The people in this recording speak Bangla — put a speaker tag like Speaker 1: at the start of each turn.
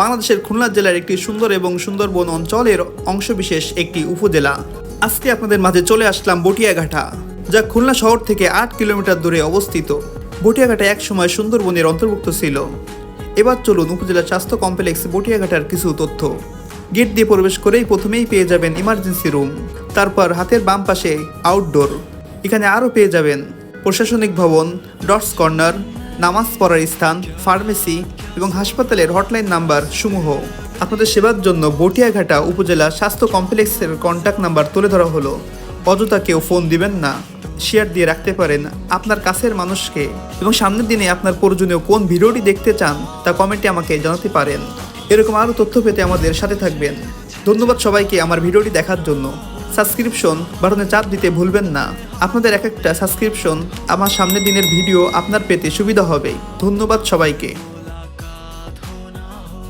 Speaker 1: বাংলাদেশের খুলনা জেলার একটি সুন্দর এবং সুন্দরবন অঞ্চলের অংশবিশেষ একটি উপজেলা। আজকে আপনাদের মাঝে চলে আসলাম বটিয়াঘাটা, যা খুলনা শহর থেকে আট কিলোমিটার দূরে অবস্থিত। বটিয়াঘাটা একসময় সুন্দরবনের অন্তর্ভুক্ত ছিল। এবার চলুন উপজেলা স্বাস্থ্য কমপ্লেক্স বটিয়াঘাটার কিছু তথ্য। গেট দিয়ে প্রবেশ করেই প্রথমেই পেয়ে যাবেন ইমার্জেন্সি রুম, তারপর হাতের বাম পাশে আউটডোর। এখানে আরও পেয়ে যাবেন প্রশাসনিক ভবন, ডটস কর্নার নামাজ পড়ার স্থান, ফার্মেসি এবং হাসপাতালের হটলাইন নাম্বার সমূহ। আপনাদের সেবার জন্য বটিয়াঘাটা উপজেলা স্বাস্থ্য কমপ্লেক্সের কন্ট্যাক্ট নাম্বার তুলে ধরা হলো। অযথা কেউ ফোন দিবেন না। শেয়ার দিয়ে রাখতে পারেন আপনার কাছের মানুষকে। এবং সামনের দিনে আপনার প্রয়োজনীয় কোন ভিডিওটি দেখতে চান, তা কমেন্টে আমাকে জানাতে পারেন। এরকম আরও তথ্য পেতে আমাদের সাথে থাকবেন। ধন্যবাদ সবাইকে আমার ভিডিওটি দেখার জন্য। সাবস্ক্রিপশন বাটনে চাপ দিতে ভুলবেন না। আপনাদের এক একটা সাবস্ক্রিপশন আমার সামনের দিনের ভিডিও আপনার পেতে সুবিধা হবে। ধন্যবাদ সবাইকে।